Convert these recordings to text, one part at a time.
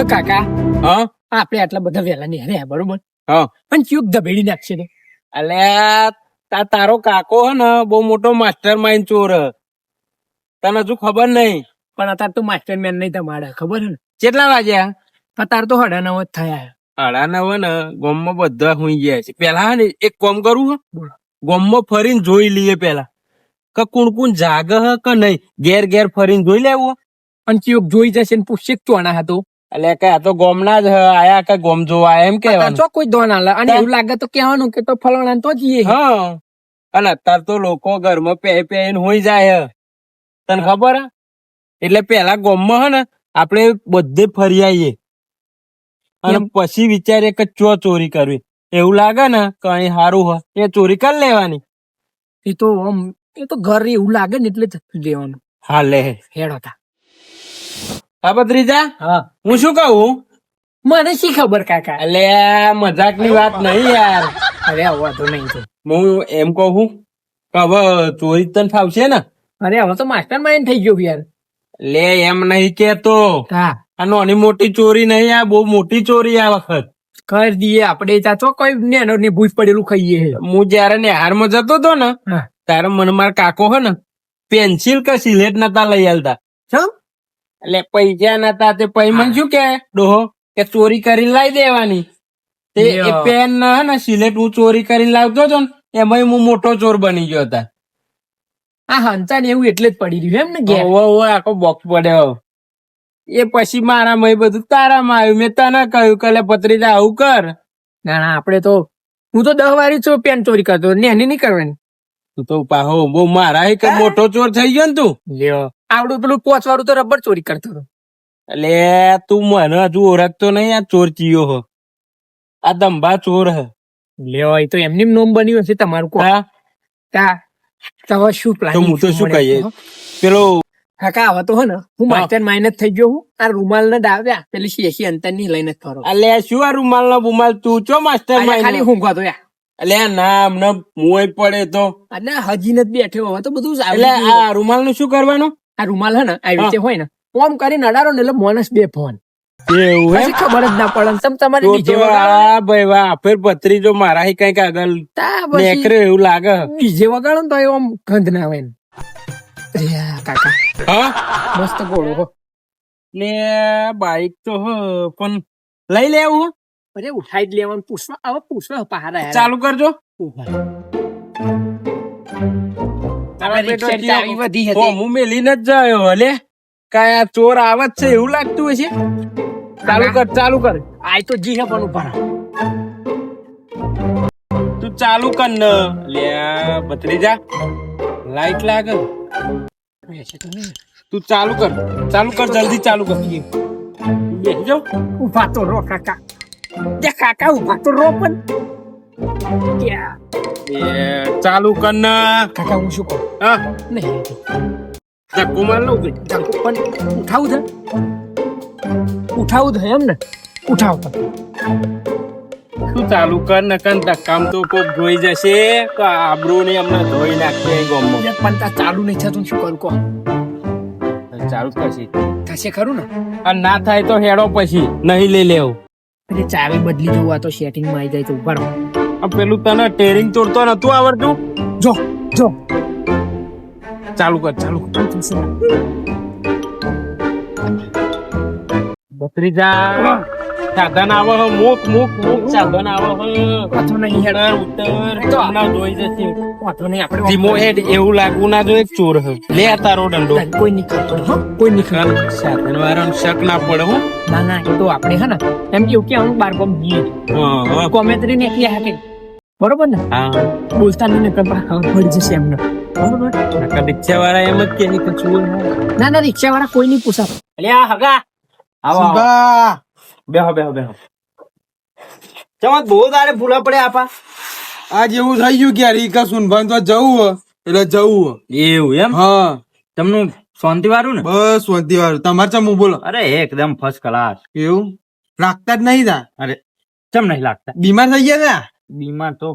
તો કાકા? હા? આપણે આટલા બધા વેલા નહીં હરે બરોબર? હા. પણ ચૂક ધબેડી નાખશે ને. અલ્યા તા તારો કાકો હે ને બહુ મોટો માસ્ટર માઇન્ડ ચોર તને હજુ ખબર નહીં? પણ અત્યારે તો માસ્ટર મેન નહીં તમારે ખબર ને? કેટલા વાગ્યા અત્યારે તો હડા નવ જ થયા અઢા નવ ને ગોમમાં બધા હુઈ ગયા છે. પેલા હે ને એક કોમ કરું ગોમમાં ફરીને જોઈ લઈએ પેલા. કે કુણ કુણ જાગ હે કે નહીં? ઘેર ઘેર ફરીને જોઈ લેવું અને ચિયોક જોઈ જશે ને પૂછશે ચોણા હતો એટલે કે આ તો ગોમના જ આયા કે ગોમ જોવા એમ કેવાનું ચો કોઈ દોન આલે? અને એવું લાગે તો કેવાનું કે તો ફલાણા તો જઈએ હા. અને અત્યારે તો લોકો ઘરમાં પે પે હોઈ જાય. તને ખબર હે? એટલે પેલા ગોમમાં હે ને આપણે બધે ફરી આવીએ અને પછી વિચારીએ કે ચો ચોરી કરવી. એવું લાગે ને કે અહીં સારું હોય એ ચોરી કરી લેવાની. એ તો આમ એ તો ઘર એવું લાગે ને એટલે જ લેવાનું. હા લે. હેડ હતા હા ભત્રીજા હા. હું શું કહું? મને શી ખબર કાકા? એટલે મજાકની વાત નહીં યાર. અરે વાંધો નહીં તો. હું એમ કહું કે હવે ચોરી તને ફાવશે ને? અરે હવે તો માસ્ટર માઇન્ડ થઈ ગયો યાર. લે એમ નહીં કેતો હા. આ નાની મોટી ચોરી નહીં આ બહુ મોટી ચોરી આ વખત. કરી દઈએ આપણે ચાચો તો કોઈ નેનો ને ભૂજ પડેલું ખાઈએ. હું જયારે નિહારમાં જતો હતો ને તારે ત્યારે મને મારા કાકો હે ને પેન્સિલ કે સિલેટ નતા લઈ આવતા ચમ? એટલે પૈસા નતા તે પૈ મને શું કે? ડોહો કે ચોરી કરીને લાવી દેવાની. તે એ પેન ન હે ને સિલેટ હું ચોરી કરીને લાવતો હતો ને એમાં હું મોટો ચોર બની ગયો હતા આ હંતા ને એવું એટલે જ પડી રહ્યું એમ ને ઘેર. ઓવો ઓવો આખો બોક્સ પડ્યો એ પછી મારા મય બધું તારામાં આવ્યું. મેં તને કહ્યું કે પત્રીજા આવું કર. ના ના આપણે તો હું તો દહ વારી છું પેન ચોરી કરતો. ને એની નહીં કરવાની. તું તો પાહો બહુ મારા એક મોટો ચોર થઈ ગયો ને તું? લ્યો. આવડું પેલું પોચ વાળું તો રબર ચોરી કરતો હતો. એટલે તું મને હજુ ઓળખતો નહીં આ ચોર ચીયો હો. આ દંભા ચોર હે. લે હોય તો એમની નોમ બન્યું હશે તમારું કોણ? તા તવ શું પ્લાન તો હું તો શું કહીએ? પેલો કાકા હવે તો હો ને હું માચન માસ્ટર માઇનસ થઈ ગયો હું. આ રૂમાલ ને ડાવ્યા પેલી શેશી અંતરની લઈને ફરો. અલે શું આ રૂમાલ? નો બુમાલ તું ચો માસ્ટર માઇનસ ખાલી હું ઊંઘવા તો યા. અલે ના અમને મોય પડે તો. અને હજી નથી બેઠ્યો હવે તો બધું એટલે આ રૂમાલનું શું કરવાનું? આ રૂમાલ હે ને આવી રીતે હોય ને ઓમ કરીને અડાડો ને એટલે મોનસ બે ફોન. એવું ખબર જ ના પડે ને તમારે બીજે આ ભાઈ વાહ ફેર પત્રીજો મારા હી કંઈક આગળ નેકરે એવું લાગે. બીજે વગાડો તો એવો ગંધ ના આવે ને. કાકા હા? મસ્ત ગોળો હો. ને બાઈક તો હ પણ લઈ લેવું? અરે ઉઠાઈ જ લેવાનું પૂછવા હવે પૂછવા ચાલુ કરજો. હું જાયો હલે આ ચોર આવત છે એવું લાગતું હશે ચાલુ કર ચાલુ કર. આય તો જી હે પણ ઊભા તું ચાલુ કર ને. લે ભત્રીજા. લાઈટ લાગે. તો ચાલુ કર ચાલુ કર જલ્દી ચાલુ કર. બેસી જાઓ ઊભા તો રો કાકા. કાકા ઊભા તો રો પણ. ક્યાં? ચાલુ કર ને. કાકા હું શું કહું? હા. નહીં ધક્કો માર લઉં કે ધક્કો પણ ઉઠાવું છે? ઉઠાવું છે એમ ને? ઉઠાવ પણ. તું ચાલુ કર ને કન ધક્કામ તો કોક જોઈ જશે. તો આબરૂ ને અમને ધોઈ નાખશે એ ગામમાં પણ તા ચાલુ નહીં થતું શું કરું કહો? ચાલુ થશે થશે ખરું ને? અને ના થાય તો હેડો પછી નહીં લઈ લેવું. એટલે ચાવી બદલી જોવા તો સેટિંગમાં આવી જાય તો ઊભા રહો. પેલું તને ટેરિંગ તોડતો નતું આવડતું? જો જો. ચાલુ કર ચાલુ કર. ભત્રીજા સાધન આવે હ મુક મુક મુક સાધન આવે હ. પાછો નહીં હેડર ઉત્તર હમણાં જોઈ જશે. પાછો નહીં આપણે ધીમો હેડ એવું લાગવું ના જોઈએ ચોર હે. લે તારો દંડો. કોઈ ખબર હો. કોઈ ખબર સાધન વાળાને શક ના પડે હો. ના ના તો આપણે હે ને એમ કેવું કે હું બાર કોમ જઈએ. કોમેત્રી ને એકલી હાકે. બરોબર ને? હા. બોલતા નહીં ને પણ ખબર પડી જશે એમને. બરોબર? નકર રિક્ષા વાળા એમ જ કે ની કે ના? ના રિક્ષા વાળા કોઈ નહીં પૂછા અલ્યા હગા. આવો. બેહો બેહો બેહો. ચમત બહુ તારે ભૂલા પડે આપા. આજ એવું થઈ ગયું કે યાર ઈકા સુનભાન તો જવું હે એટલે જવું એવું એમ? હે. તમને શાંતિ વાળું ને? બસ શાંતિ વાળું તમારે ચમ બોલો? અરે એકદમ ફર્સ્ટ ક્લાસ એવું? લાગતા જ નહીં તા? અરે ચમ નહીં લાગતા? બીમાર થઈ ગયા તા? બીમાર તો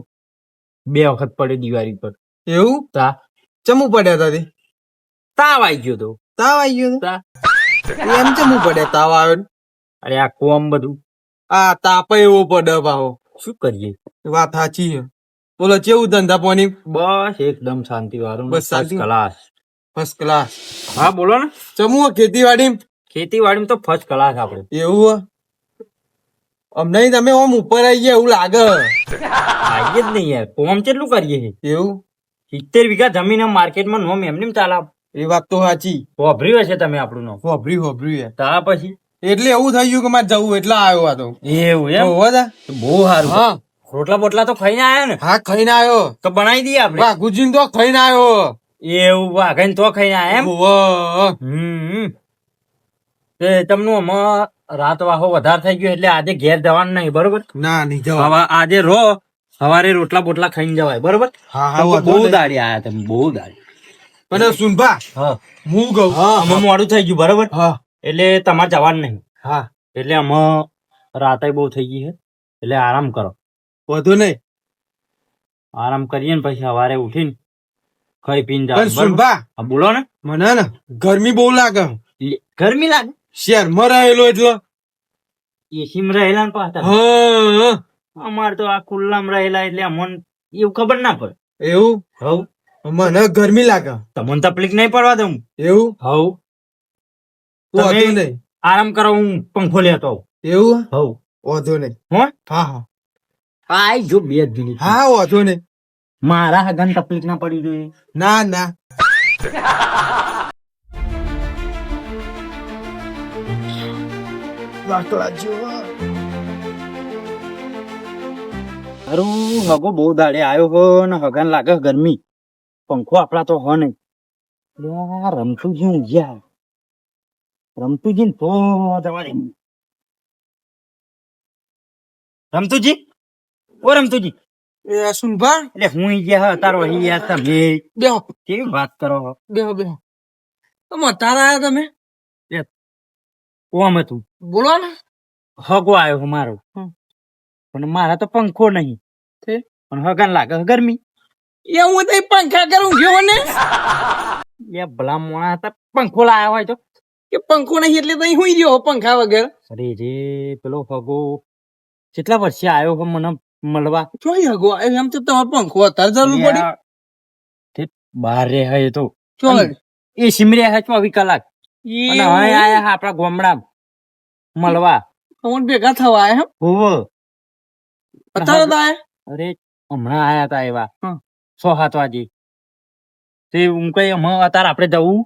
બે વખત પડે દિવાળી પર. એવું? તા. ચમુ પડ્યા તા તે? તાવ આવી ગયો તો. તાવ આવી ગયો તા. એમ ચમુ પડ્યા તાવ આવ્યો અરે આ કોમ બધું. આ તાપ એવો પડે ભાવો શું કરીએ? વાત સાચી છે. બોલો કેવું ધંધા પાણી બસ એકદમ શાંતિ વાળું બસ શાંતિ? ક્લાસ ફર્સ્ટ ક્લાસ હા બોલો ને. ચમુ ખેતીવાડી ખેતીવાડીમાં તો ફર્સ્ટ ક્લાસ આપણે એવું? અમને તમે ઓમ ઉપર આવી ગયા એવું લાગે. આવીએ જ નહીં યાર. કોમ કેટલું કરીએ છે એવું? સિત્તેર વીઘા જમીન માર્કેટમાં નોમ એમને ચાલા. એ વાત તો સાચી. હોભર્યું હશે તમે આપણું નોમ. હોભર્યું હોભર્યું તા પછી? એટલે એવું થઈ ગયું કે મારે જવું એટલે આવ્યો આ તો. એવું એમ? હોવા તા? બહુ સારું. હા. રોટલા બોટલા તો ખાઈને આવ્યો ને? હા ખાઈને આવ્યો. તો બનાવી દઈએ આપણે. વાહ ગુજીન તો ખાઈને આવ્યો. એવું વાઘાઈને તો ખાઈને આવ્યો એમ. હમ. તે તમનું આમાં રાત વાહો વધારે થઈ ગયો એટલે આજે ઘેર જવાનું નહીં બરોબર? ના નહીં જવા હવે આજે રો સવારે રોટલા બોટલા ખાઈને જવાય બરોબર? હા હા બહુ દાડી આયા તમે બહુ દાડી. અને સુનભા હા. હું કહું અમે મોડું થઈ ગયું બરોબર? હા. એટલે તમારે જવાનું નહીં. હા. એટલે અમે રાતે બહુ થઈ ગઈ છે એટલે આરામ કરો. વધુ નહીં. આરામ કરીએ ને પછી સવારે ઉઠીને ખાઈ પીને જાવ સુનભા બોલો ને. મને ને ગરમી બહુ લાગે. ગરમી લાગે? શહેરમાં રહેલો એટલે? એસી માં રહેલા ને પાછા. હા અમારે તો આ ખુલ્લામાં રહેલા એટલે મન એવું ખબર ના પડે. એવું? હવ. મને ગરમી લાગે. તમને તકલીફ નહીં પડવા દઉં. એવું? હવ. આરામ કરો હું પંખો લેતો. એવું? હવ. ઓધો નહીં. હા? હા હા. જો બે જ હા ઓધો નહીં. મારા હગન તકલીફ ના પડી જોઈએ. ના ના. જેવા. અરું હગો બહુ દાડે આવ્યો હો ને હગન લાગે ગરમી. પંખો આપડા તો હો નહીં. રમતુજી ઊંઘ્યા રમતુજી ને તો જવા દે રમતુજી ઓ રમતુજી એ સુનભા એટલે હું ગયા તારો અહીં યાર તમે. બેહો. કેવી વાત કરો? બેહો બેહો. તમે તારા આયા તમે? કોમ હતું? બોલો ને. હગો આવ્યો મારો. પણ મારા તો પંખો નહીં? પણ હગન લાગે ગરમી. એ હું તો પંખા કરું ગયો ને. એ ભલા મોણા હતા પંખો લાયા હોય તો. કે પંખો નહીં એટલે તો હું રહ્યો પંખા વગર. અરે રે પેલો હગો. કેટલા વર્ષે આવ્યો કે મને મળવા? જોઈ હગો એમ તો તમારો પંખો અત્યારે જરૂર પડી બહાર રહે તો. ચો એ સિમરે હે ચોવીસ કલાક. અને હવે આયા હે આપણા ગામડા મળવા. તમને ભેગા થવા આયા હોવો. અત્યારે તો આયા? અરે હમણાં આયા તા એવા. સો સાત વાગે. તે હું કઈ હમણાં અત્યારે આપણે જવું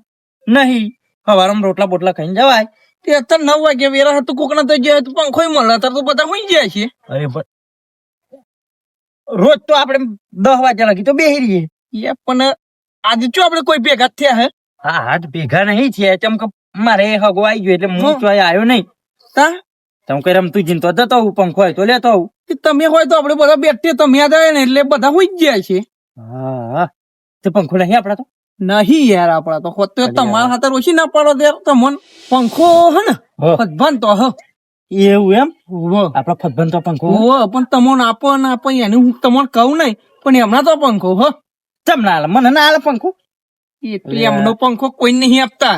નહીં. સવારમાં રોટલા બોટલા ખાઈને જવાય. તે અત્યારે નવ વાગે વેરા હતું કોકના તો ગયા તો પંખો મળે અત્યારે તો બધા હોઈ ગયા છે. અરે રોજ તો આપણે દસ વાગ્યા લગી તો બેહી રહીએ. પણ આજે જો આપણે કોઈ ભેગા થયા હે? હા હાથ ભેગા નહીં છે ચમ કે મારે હગો આવી ગયો એટલે હું. ચોય આવ્યો નહીં. તા? તમ કઈ રમતું જીન તો જતો હું પંખો હોય તો લેતો આવું તમે હોય તો આપણે બધા બેઠે તમે યાદ આવે ને એટલે બધા હોઈ ગયા છે. હા તો પંખો નહીં આપડા તો? નહીં યાર આપડા તો. હોત તો તમારા હાથે ઓછી ના પાડો દે તમને પંખો હે ને? હો. તો હ. એવું એમ. આપડા ફતબન તો પંખો? હો પણ તમને આપો ને આપો એને હું તમને કહું નહીં. પણ એમના તો પંખો હ. તમને ના મને ના પંખો? એટલે એમનો પંખો કોઈ નહીં આપતા.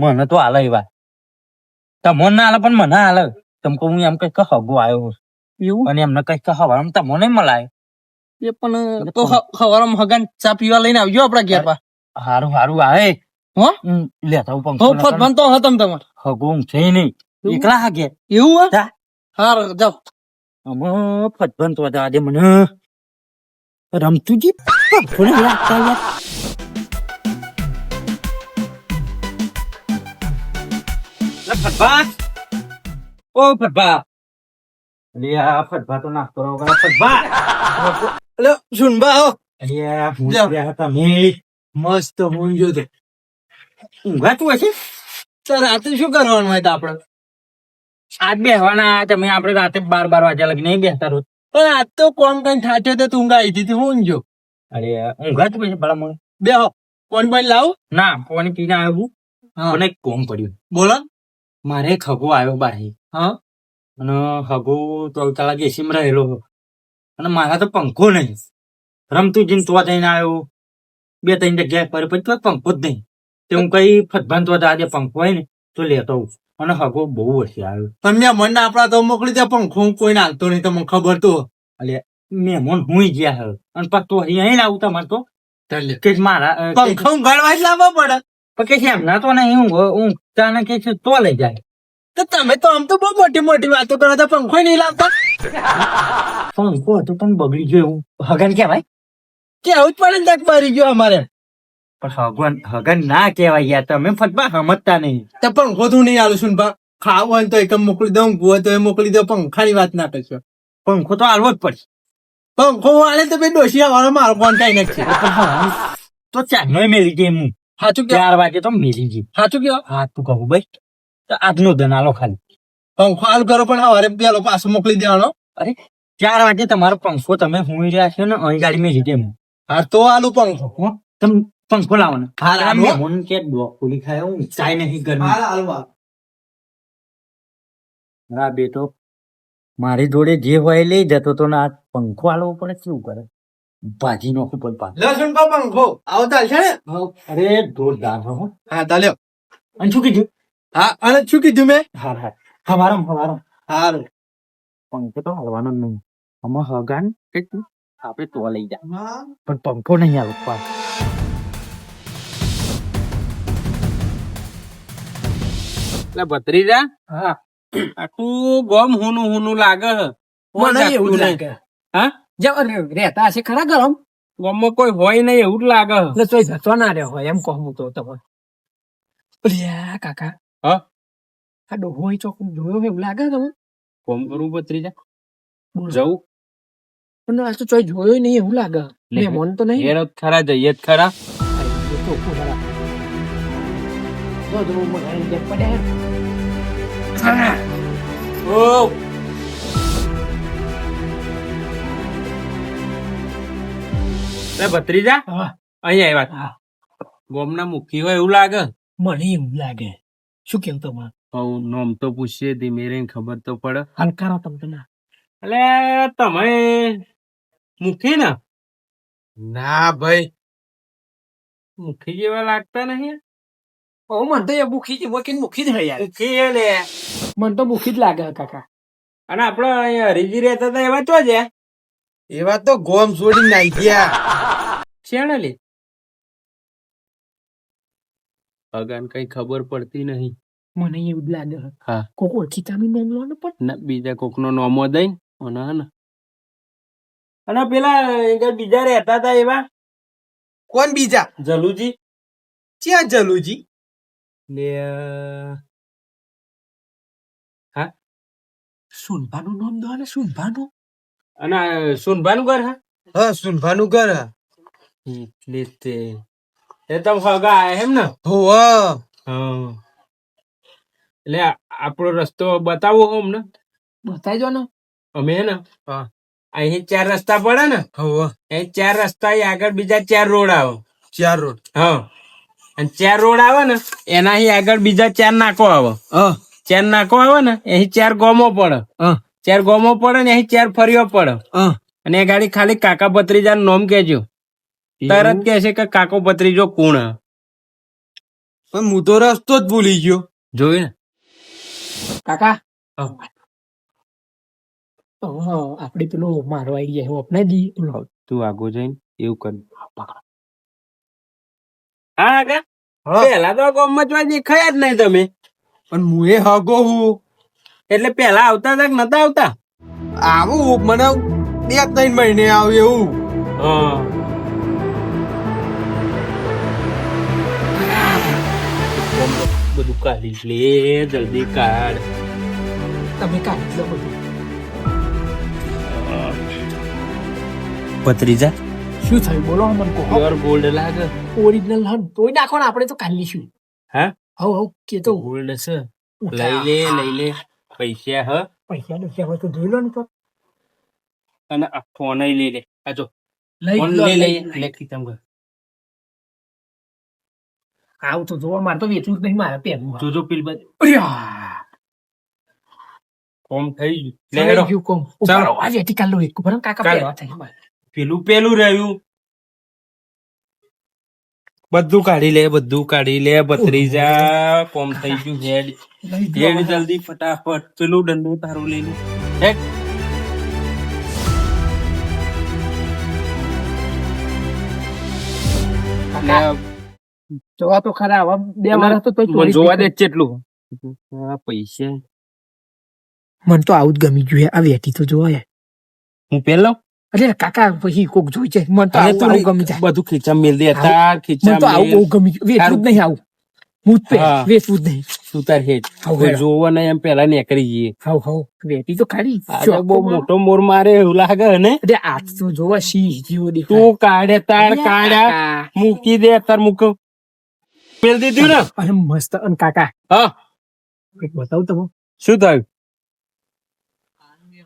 મને તો હાલે એવા. તમને ના હાલે પણ મને હાલે. તમ કહું હું એમ કઈ કે હગો આવ્યો એવું? અને એમને કઈ કે હવા તમને મલાય. એ પણ તો હવારમાં હગન ચા પીવા લઈને આવજો આપડા ઘેર પા હારું હારું આવે હો? લેતા હું પંખો ફોટ બનતો હતો તમારે. હગો છે નહીં? એકલા હાગે. એવું હા? જા. જાવ અમો ફટ બનતો આજે મને રમતું જી ફોન લાગતા ફટભા ઓ ફટભા અલે આ ફટભા તો નાસ્તો રહો કરો ફટભા એટલે સુનબા હો? અલે આ હું લ્યો. રહ્યા તમે મસ્ત હું જો તો. ઊંઘાતું હશે? તો રાતે શું કરવાનું હોય તો આપણે? આજ બેહવાના તમે આપણે રાતે બાર બાર વાગ્યા લગી નહીં બેસતા રોજ. પણ આજ તો કોમ કઈ થાચે તો તું ગાઈ હતી હું જો? અરે ઊંઘાતું પછી ભલા મને. બે હો કોણ પણ લાવું? ના પાણી પીને આવ્યું. મને કોમ પડ્યું? બોલો. મારે હગો આવ્યો બારી હા? અને હગો તો એસી માં રહેલો અને મારા તો પંખો નહીં. રમતું જીન તો જઈને આવ્યો. બે ત્રણ જગ્યાએ પર પછી તો પંખો જ નહીં. તે હું કઈ ફતભાન તો આજે પંખો હોય ને તો લેતો આવું. અને હગો બહુ વર્ષે આવ્યો. મેં મન આપડા તો મોકલી દે પંખો કોઈ હાલતો નહીં તમને ખબર તો મહેમાન હુંય ગયા હે. અને પછી તો અહીં આવું તમારે તો. કે મારા પંખો ગળવા જ લાવવા પડે. પણ કે છે એમના તો નહીં હું હું ચાને કે છે તો લઈ જાય. તો તમે તો આમ તો બહુ મોટી મોટી વાતો કરો તો પંખો નહીં લાવતા પંખો હતો પણ બગડી ગયો એવું. હગન કેવાય કેવું જ પડે ને તક મરી ગયો અમારે. પણ હગન હગન ના કહેવાય યાર તમે ફટવા સમજતા નહીં. તો પંખો તું નહીં આલું છું બા ખાવું હોય તો એક મોકલી દઉં હોય તો એ મોકલી દો પંખાની વાત ના કરશો. પંખો તો હાલવો જ પડશે. પંખો આલે તો ભાઈ ડોશિયા વાળો મારો કોન્ટેક્ટ છે. તો ચારનો મેળી ગઈ હું. સાચું કે ચાર વાગે તો મેલી ગઈ સાચું કે હા તું કહું ભાઈ. તો આજનો દનાલો ખાલી. પંખો હાલ કરો પણ સવારે પેલો પાછો મોકલી દેવાનો. ચાર વાગે તમારો પંખો તમે હું રહ્યા છો ને અહીં ગાડી મેં ગઈ હું તો આલુ પંખો. તમે પંખો લાવો ને. હાલ, આલુ મન કે ડોકુલી ખાય હું ચાય નહીં ગરમી. હાલ આલુ. હા બેટો મારી જોડે જે હોય લઈ જતો તો ને આ પંખો આલવો પડે શું કરે? ભાજી નો ઉપર પા લસણ કો પંખો આવતા છે ને? અરે જોરદાર હો. હા તાલ્યો અને શું કીધું? હા અને શું કીધું મેં? હાર હાર હવારમ હવારમ. હાર. પંખો તો હલવાનો નહીં. આમાં હગાન કે આપણે તો લઈ જા. પણ પંખો નહીં આલો પાસ એટલે ભત્રીજા. હા. આખું ગમ હુનું હુનું લાગે મને એવું. લાગે. હા? રહેતા હશે ખરા ગરમ? ગામમાં કોઈ હોય નહીં એવું જ લાગે. એટલે તોય જતો ના રહ્યો હોય એમ કહું તો તમે લ્યા કાકા. હા? આ ડોહો ચોક જોયો એવું લાગે તમે કોમ કરું પત્રી જા જવું પણ આ તો ચોય જોયો નહીં એવું લાગે. મહેમાન તો નહીં. ઘેર ખરા જઈએ ખરા. તો ખરા. જો જો મને પડ્યા. ઓ! ભત્રીજા? હા. અહીં આવ્યા. ગોમના મુખી હોય એવું લાગે? મને એવું લાગે. શું કેમ તમારે? હું નોમ તો પૂછીએ ધીમે રહીને ખબર તો પડે. હલકારો તમને ના. એટલે તમે મુખી ને? ના ભાઈ. મુખી જેવા લાગતા નહીં? ઓ મને તો એ મુખી જ વકીલ મુખી જ હે યાર. મુખી લે મને તો મુખી જ લાગે કાકા. અને આપડે અહીંયા હરીજી રહેતા હતા એવા તો જ એવા તો ગોમ છોડી નાઈ ગયા શેણે લે અગાન કઈ ખબર પડતી નહીં. મને એવું જ લાગે હા. કોક ઓળખીતાનું નામ લો ને પણ. ના બીજા કોક નો નોમો દઈ અને ને. અને પેલા આગળ બીજા રહેતા હતા એવા? કોણ બીજા? જલુજી. ક્યાં જલુજી? ને સુનભાનું નામ દો ને સુનભાનું અને સુનભાનું ઘર હા? હા સુનભાનું ઘર હા. એટલે તે એ તો હગા આયા એમ ને? હોવ હા. એટલે આપણો રસ્તો બતાવો અમને. બતાવી દો ને. અમે હે ને? હા. અહીં ચાર રસ્તા પડે ને? હોવ અહીં ચાર રસ્તા આગળ બીજા ચાર રોડ આવે. ચાર રોડ. હા. અને ચાર રોડ આવે ને એના અહીં આગળ બીજા ચાર નાકો આવે. હા. ચાર નાકો આવે ને અહીં ચાર ગોમો પડે. હા. ચાર ગોમો પડે ને અહીં ચાર ફરીઓ પડે. અને એ ગાડી ખાલી કાકા ભત્રીજાનું નામ કેજો તરત કે છે કે કાકો ભત્રીજો કોણ. પણ હું તો રસ્તો જ ભૂલી ગયો. જોયું ને? કાકા? હા. પેલો મારો આવી જાય હું અપનાવી દઈએ તું આગો જઈને એવું કર. હા આગા પેલા તો ગામમાં જોવા દેખાયા જ નહીં તમે. પણ હું એ હગો હું. એટલે પેલા આવતા હતા કે નતા આવતા? આવું મને બે ત્રણ મહિને આવે એવું. બધું કાઢી લે જલ્દી કાઢ. તમે કાઢી લો બધું. પત્રીજા શું થયું? બોલો મને કહો. પ્યોર ગોલ્ડ લાગે. ઓરિજિનલ હન. તોય નાખો ને આપણે તો કાઢી લઈશું. હા? હવ હવ કે તો ગોલ્ડ છે. લઈ લે લઈ લે. પૈસા હ. પૈસા ડોસ્યા હોય તો જોઈ લો ને તો. અને આ ફોન લઈ લે. આ જો ફોન લઈ લઈ લઈ. લે ખીચામાં કર. આવું તો જોવા મારે તો વેચવું જ નહીં મારે પહેરવું જોજો પેલી બાજુ! ફોર્મ થઈ ગયું. કોમ. આજે કાલ લો એક બરાબર કાકા. પેલું પેલું રહ્યું. બધું કાઢી લે બધું કાઢી લે ભત્રીજા કોમ થઈ ગયું હેડ. હેડ જલ્દી ફટાફટ. પેલું દંડો તારું લઈ લે. હેડ. જોવા તો ખરા હવે બે વર્ષ તો જોવા દે કેટલું. આ પૈસા. મને તો આવું જ ગમી ગયું આ વેટી તો જોવા હું. પેલો અરે કાકા પછી કોક જોઈ છે મને તો આવું ગમી જાય. બધું ખીચા મેલ દે તાર ખીચા તો આવું બહુ ગમી વેચવું જ નહીં આવું. મૂત પે વેચવું જ નહીં. તું તાર હેડ હાવ હેડ. જોવો ને એમ પેલા નીકળી જઈએ હાવ હાવ. વેટી તો આજે બહુ મોટો મોર મારે એવું લાગે ને. અરે આ તો જોવા સી જીવો દેખાય તું કાઢે તાર કાઢ્યા મૂકી દે તાર મૂકો. પેલ દીધું ને. અરે મસ્ત. અને કાકા. હા. એક બતાવું તમે શું થયું?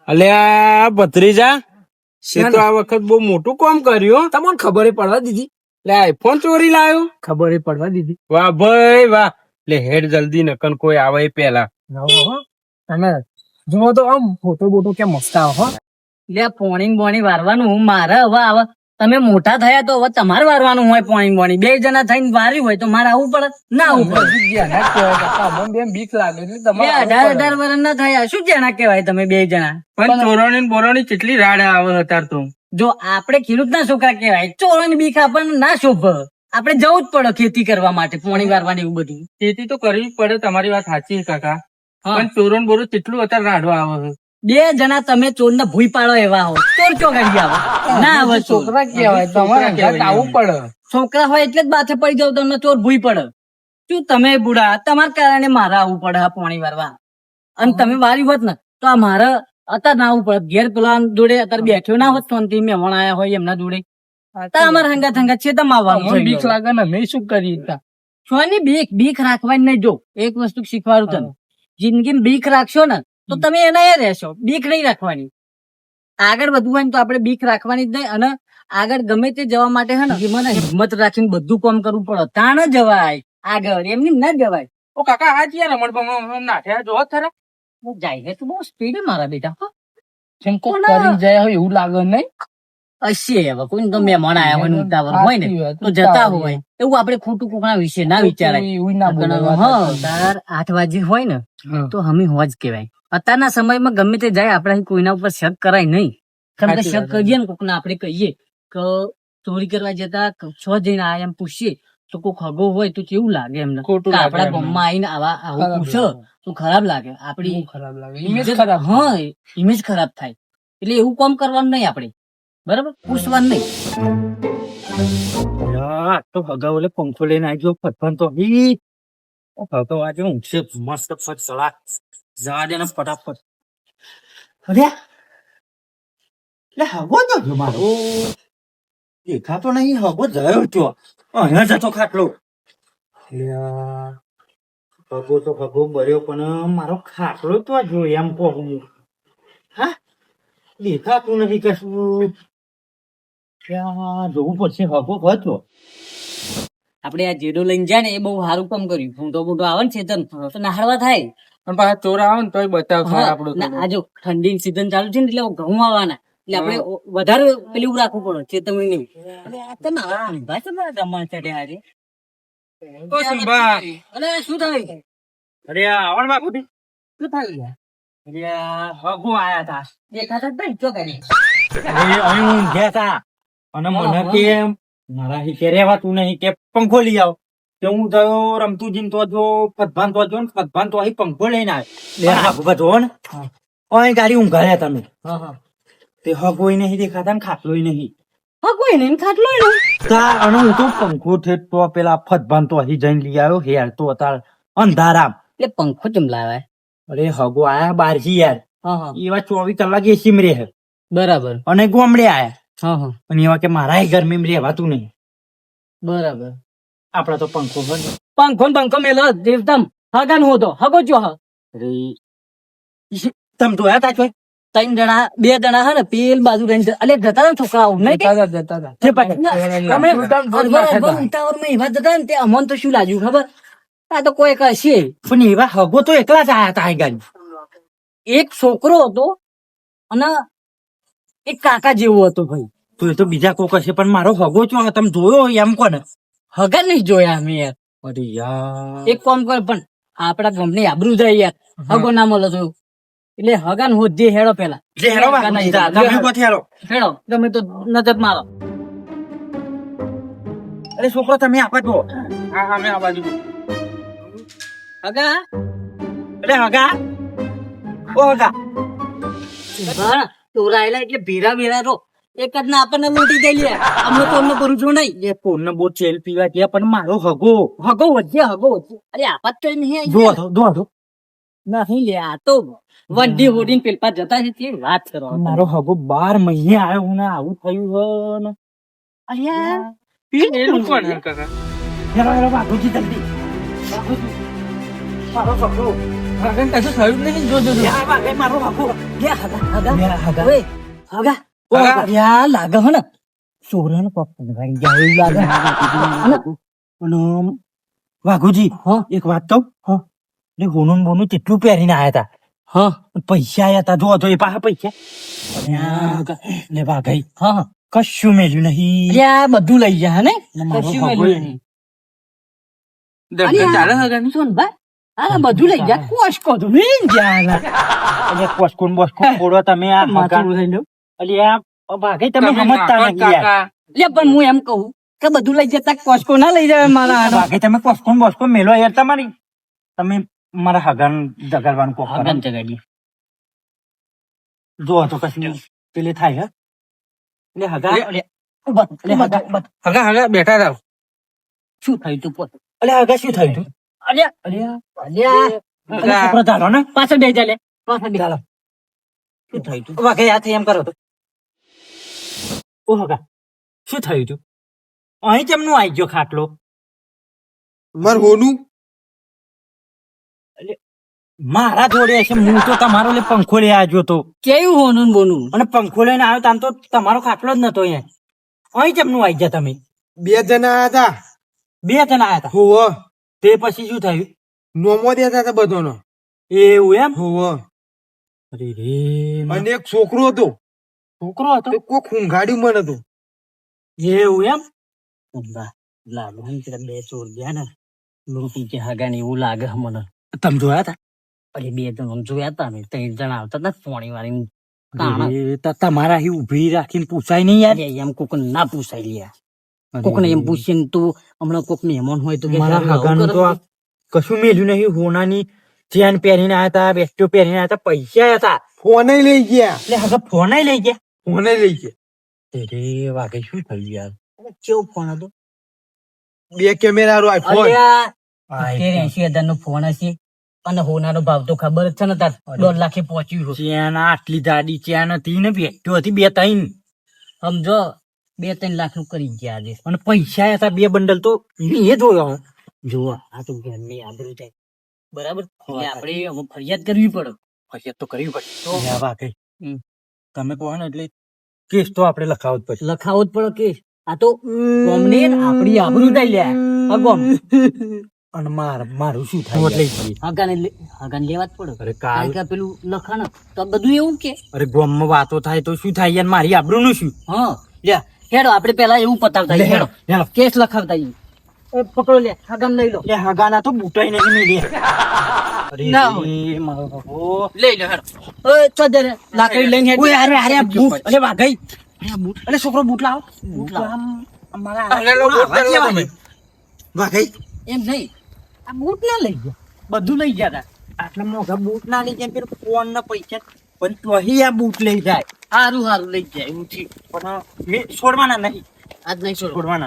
અલ્યા ભત્રીજા. એ તો આ વખત બહુ મોટું કામ કર્યું. તમને ખબર પડવા દીધી. લે આઈફોન ચોરી લાવ્યો ખબર પડવા દીધી. વાહ ભાઈ વાહ. લે હેડ જલ્દી નકન કોઈ આવે એ પેલા હો. અને જો તો આમ ફોટો બોટો કે મસ્ત આવો હો. લે પોણી બોણી વારવાનું મારે હવે આવે તમે મોટા થયા તો હવે તમારે વારવાનું હોય પાણી પાણી. બે જણા થઈને વાર્યું હોય તો મારે આવવું પડે? ના આવવું પડે. બેન બીક લાગે એટલે અઢાર અઢાર વર્ષ ના થયા. શું જણા કેવાય તમે બે જણા? પણ ચોરણી ને બોરાણી કેટલી રાડ આવે અત્યાર તો. જો આપણે ખેડૂત ના છોકરા કેવાય ચોરોની બીક આપણને ના શોભ. આપણે જવું જ પડે ખેતી કરવા માટે પોણી વારવાની એવું બધું. ખેતી તો કરવી જ પડે તમારી વાત સાચી કાકા. હા. પણ ચોરણ બોરું કેટલું અત્યારે રાડવા આવે છે? બે જણા તમે ચોર ને ભૂઈ પાડો એવા હો. ચોર ચોગાડી આવો. ના હવે છોકરા કેવાય તમારે આવું પડે. છોકરા હોય એટલે જ બાથે પડી જાવ તમને ચોર ભૂઈ પડે. શું તમે બુડા તમારા કારણે મારે આવવું પડે પોણી વારવા. અને તમે વારી હોત ને તો આ મારે અત્યારે ના આવવું પડે. ઘેર પેલા જોડે અત્યારે બેઠ્યો ના હોત શાંતિ મહેમાન આયા હોય એમના જોડે. અમારા હંગા હંગાત છે તમે આવવાનું બીક લાગે ને મેં શું કરી તા? છોની બીક? બીક રાખવાની નહીં જો. એક વસ્તુ શીખવાડું તને. જિંદગી બીક રાખશો ને તો તમે એના એ રહેશો બીક નહીં રાખવાની. આગળ વધવું હોય ને તો આપણે બીક રાખવાની જ નહીં અને આગળ ગમે તે જવા માટે હે ને મને હિંમત રાખીને બધું કામ કરવું પડે. ત્યાં ન જવાય. આગળ એમની ના જવાય. ઓ કાકા આ જીયા રમણ નાખ્યા જો ખરા. હું જાય છે તો બહુ સ્પીડ મારા બેટા હો. જેમ કો? કરી જાય હોય એવું લાગે નહીં. હશે હવે. કોઈ ગમે મહેમાન આવ્યા હોય ઉતાવળ હોય ને તો જતા હોય. એવું આપણે ખોટું કોકના વિશે ના વિચારાય. એવું ના બોલાય, હા તાર આઠ વાગે હોય ને હા. તો હમી હોજ કહેવાય. અત્યારના સમયમાં ગમે તે જાય આપણે કોઈના ઉપર શક કરાય નહીં. કારણ કે શક કરીએ ને કોકને આપણે કહીએ કે ચોરી કરવા જતા છ જઈને આ એમ પૂછીએ તો કોક હગો હોય તો કેવું લાગે એમને? આપણા ગામમાં આવીને આવા આવું પૂછો તો ખરાબ લાગે. આપડી ખરાબ લાગે. ઇમેજ ખરાબ હા ઇમેજ ખરાબ થાય. એટલે એવું કામ કરવાનું નહીં આપણે. બરાબર? પૂછવાનું નહીં. યાર, તો હગાઓ લે પંખો લઈને આવી ગયો ફટફન તો હી. હગાઓ આજે ઊંઘશે. મસ્ત ફટ સલા જવા દે ને ફટાફટ. અરે લે હગો તો જો મારો. દેખાતો નહીં હગો જયો તો અહીંયા જતો ખાટલો. હગો તો હગો બર્યો પણ મારો ખાટલો તો જો એમ કહું. હા? દેખાતું નથી કશું. જોવું પડશે હગો હતો આપણે આ જેડો લઈને જાય ને એ બહુ સારું કામ કર્યું. ફૂંટો બૂટો આવે ને ચેતન તો નાહરવા થાય. પણ પાછા ચોર આવે ને તોય બતાવશે આપણું આ જો ઠંડી સીઝન ચાલુ છે ને એટલે ઘઉં આવવાના. એટલે આપણે વધારે પેલું રાખવું પડે ચેતવણી નહીં. રમણ ચડ્યા આજે. અરે શું થાય? અરે આવણમાં ખોટી શું થાય અરે આ આયા તા. દેખાતા જ નહીં ચોકાની અહીં ઊંઘ્યા તા. અને મને કેમ કે મારા હિકે રહેવાતું નહીં કે પંખો લઈ આવ. કે હું થયો રમતુજીન તો જો પદભાન તો જો પદભાન તો અહીં પંખો લઈને આવે જો ને અહીં ગાડી ઊંઘાડ્યા તમે. તે હગોય નહીં દેખાતા ને ખાટલોય નહીં. હગોય નહીં ખાટલો એનો તા અને હું તો પંખો છે તો પેલા ફતભાન તો અહીં જઈને લઈ આવ્યો હેર તો તાર અંધારામ. એટલે પંખો ચમ લાવે અરે હગો આયા બારથી યાર. એવા ચોવીસ કલાક એસી માં રહે. બરાબર. અને ગોમડે આયા. હા હા. અને એવા કે મારા ગરમી રહેવાતું નહીં. બરાબર. આપડા તો પંખો બંધ. પંખો પંખો મેલો દેવતમ હગન હોતો હગો જો હ. તમ જોયા તા છો ત્રણ જણા બે જણા હે ને પેલ બાજુ રહીને જ- અલે જતા ને છોકરાઓ નહીં કે? જતા જતા. ઉતાવળ એવા જતા ને તે અમન તો શું લાગ્યું ખબર? આ તો કોઈ કશે પણ એવા હગો તો એકલા જ આયા તા અહીં એક છોકરો હતો અને એક કાકા જેવો હતો ભાઈ. તો એ તો બીજા કોક હશે પણ મારો હગો ચો તમે જોયો એમ કોને? હગા નહીં જોયા અમે યાર. અરે યાર. એક કોમ કર પણ આપડા કંપની આબરૂ જાય યાર. હગો ના મળે તો. એટલે હગા ને હોદ્દી હેડો પેલા. જે હેડો જા. તમે. હેડો ગમે તો નજર મારો અરે છોકરો તમે આપા દો હા અમે આ બાજુ હગા? અરે હગા. ઓ હગા. તું રાયલા એટલે ભીરા ભીરા રો એક જ ના આપણને લૂંટી દે લે. અમને તો અમને છું નહીં એ ફોન બહુ ચેલ પીવા ગયા પણ મારો હગો. હગો વધ્ય હગો વધ્ય અરે આપાત કઈ નહીં દોડો દોડો નહીં લે આ તો વંડી હોડીને પેલપા જતા છે તે વાત કરો. મારો હગો બાર મહિને આવ્યો ને આવું થયું હો ને. અલ્યા. એનું કોણ હે કાકા હેરો હેરો બાપુજી જલ્દી. બાપુજી મારો છોકરો કાકા કશું થયું નહીં? જો જો જો. યાર બાપે મારો હગો. ગયા હગા હગા. હગા. હગા. યા લાગે હે ને સોરાનો પપ્પા ભાઈ ગયા લાગે. અને અને વાઘુજી એક વાત કહું? હા. એટલે બોનું કેટલું પહેરીને આયા હતા હા. પૈસા આયા હતા તો એ પાછા પૈસા. લે વાઘાઈ હા હા. કશું મેલ્યું નહીં. અલ્યા બધું લઈ જા ને? ને કશું મેલ્યું નહીં. ચાલે હગાનું? શું ભાઈ આ બધું લઈ જા કોશ કો તો નહીં જા એટલે પોસ્કોન બોસ્કોન ફોડો તમે આ હગા આ વાઘાઈ તમે સમજતા નથી યાર. લે પણ હું એમ કહું કે બધું લઈ જતા કોસ્કો ના લઈ જાય મારા ભાગે તમે કોસ્કો બોસ્કો મેલો યાર તમારી. તમે મારા હગાન જગાડવાનું કોક હગન ચગાડી જો તો કશું પેલે થાય હે. એટલે હગા. હગા બેઠા રહો. શું થયું તું પોતે? એટલે હગા શું થયું તું? અલ્યા અલ્યા અલ્યા છોકરો ધારો ને. પાછળ બે જા લે. પાછળ બે ચાલો. શું થયું તું? વાઘાઈ યાદ એમ કરો તો. ઓ શું થયું તું? અહીં કેમનું આવી ગયો ખાટલો? માર હોનું? મારા જોડે છે હું તો તમારો લે પંખો લઈ આવ્યો તો. કેવું હોનું બોનું? અને પંખો લઈને આવ્યો તાન તો તમારો ખાટલો જ નતો અહીંયા. અહીં કેમનું આવી ગયા તમે? બે જણા હતા બે જણા આવ્યા હતા હોવ. તે પછી શું થયું? નોમો દેતા હતા બધોનો. એવું એમ? હોવ. અરે રે અને એક છોકરો હતો. છોકરો હતો? તે કોક ઊંઘાડ્યું મને હતું એવું એમ? હે બે ચોર ગયા ને લૂંટી કે હગા ને એવું લાગે મને. તમે જોયા હતા? અરે બે જણ જોયા હતા અમે ત્રણ જણા આવતા હતા પોણી વાળી તમારા અહીં ઊભી રાખીને પૂછાય નહીં યાર? એમ કોક ના પૂછાય લ્યા. કોક ને એમ પૂછીએ ને તું હમણાં કોક મહેમાન હોય તો મારા હગાનું કશું મેલ્યું નહીં હોનાની ચેન પહેરીને આવ્યા હતા બેસ્ટો પહેરીને આવ્યા હતા પૈસા આયા હતા. ફોન લઈ ગયા. એટલે હગા ફોન લઈ ગયા? ફોને લઈ ગયા. અરે વાગે શું થયું યાર? કેવો ફોન હતો? બે કેમેરા વાળો આઈફોન તેર એસી હજાર નો ફોન હશે. અને હોનાનો ભાવ તો ખબર જ છે ને તાર. દોઢ લાખે પહોંચ્યું. ચેન આટલી દાડી ચેન હતી ને બેસ્ટો હતી બે ત્રણ? સમજો બે ત્રણ લાખનું કરી ગયા આજે. અને પૈસા હતા બે બંડલ તો એ જોયો જુઓ આ તો ઘરની આબરૂ જાય બરાબર? આપણે ફરિયાદ કરવી પડે. ફરિયાદ તો કરવી પડે. તો? વાગે. તમે કહો ને એટલે કેસ તો આપણે લખાવો જ પડશે. લખાવો જ પડે કેસ. આ તો ગોમને આપણી આબરૂ થઈ લે. આ ગોમ. અને માર મારું શું થાય? એટલે જઈએ હગાને લેવા જ પડે. અરે કાલ કે પેલું લખાણ તો બધું એવું કે? અરે ગોમમાં વાતો થાય તો શું થાય યાર? મારી આબરૂ નું શું? હા. લે હેડો આપણે પેલા એવું પતાવતા હેડો હેડો. કેસ લખાવતા પકડો લે હગાને લઈ લો. લે હગાના તો બુટાઈ નહીં મિલે. ના. લઈ લો હેડો ચો દે લાકડી લઈને હેડ. ઓય, અરે અરે બૂટ. અરે વાઘાઈ. અરે બૂટ. અરે છોકરો બૂટ લાવો. બૂટ લાવો. અરે લો, તમે. એમ નહીં. આ બૂટ ના લઈ ગયા. બધું લઈ ગયા તા. આટલા મોઘા બૂટ ના લઈ જાય પેલું ફોન ના પૈસા. પણ તોહી આ બૂટ લઈ જાય. સારું હારું લઈ જાય એવું થયું. પણ મેં છોડવાના નહીં. આજ નહીં છોડવાના.